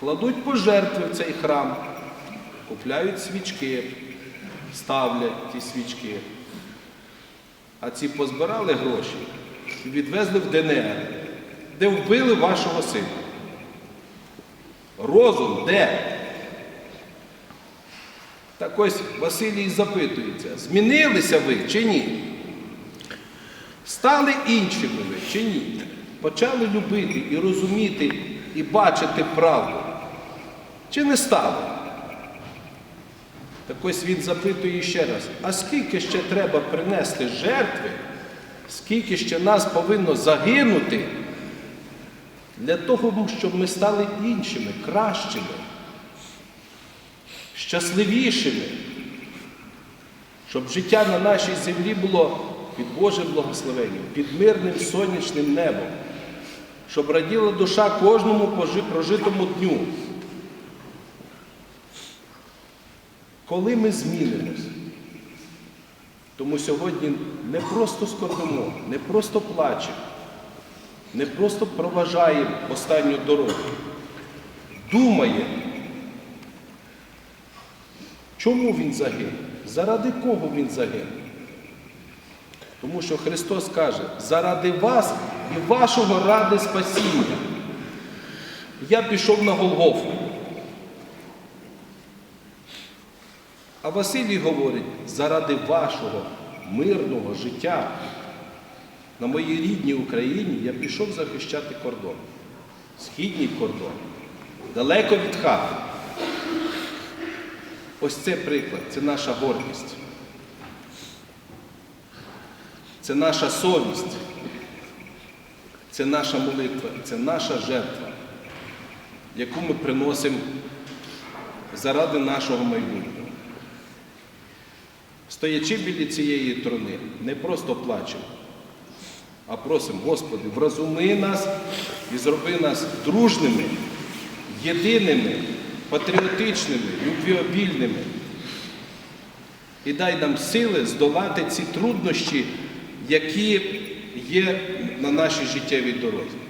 кладуть пожертви в цей храм, купляють свічки, ставлять ті свічки. А ці позбирали гроші і відвезли в ДНР, де вбили вашого сина. Розум де? Так ось Василій запитується, змінилися ви чи ні? Стали іншими ви чи ні? Почали любити і розуміти і бачити правду. Чи не стали? Так ось він запитує ще раз, а скільки ще треба принести жертви, скільки ще нас повинно загинути для того, щоб ми стали іншими, кращими, щасливішими, щоб життя на нашій землі було під Божим благословенням, під мирним сонячним небом, щоб раділа душа кожному прожитому дню. Коли ми змінимось, тому сьогодні не просто скорбимо, не просто плачемо, не просто проважаємо останню дорогу, думаємо, чому він загинув, заради кого він загинув. Тому що Христос каже, заради вас і вашого ради спасіння. Я пішов на Голгофу. А Василій говорить, заради вашого мирного життя на моїй рідній Україні я пішов захищати кордон. Східній кордон. Далеко від хати. Ось це приклад, це наша гордість. Це наша совість. Це наша молитва, це наша жертва, яку ми приносимо заради нашого майбутнього. Стоячи біля цієї трони, не просто плачемо, а просимо, Господи, вразуми нас і зроби нас дружними, єдиними, патріотичними, любвіобільними. І дай нам сили здолати ці труднощі, які є на нашій життєвій дорозі.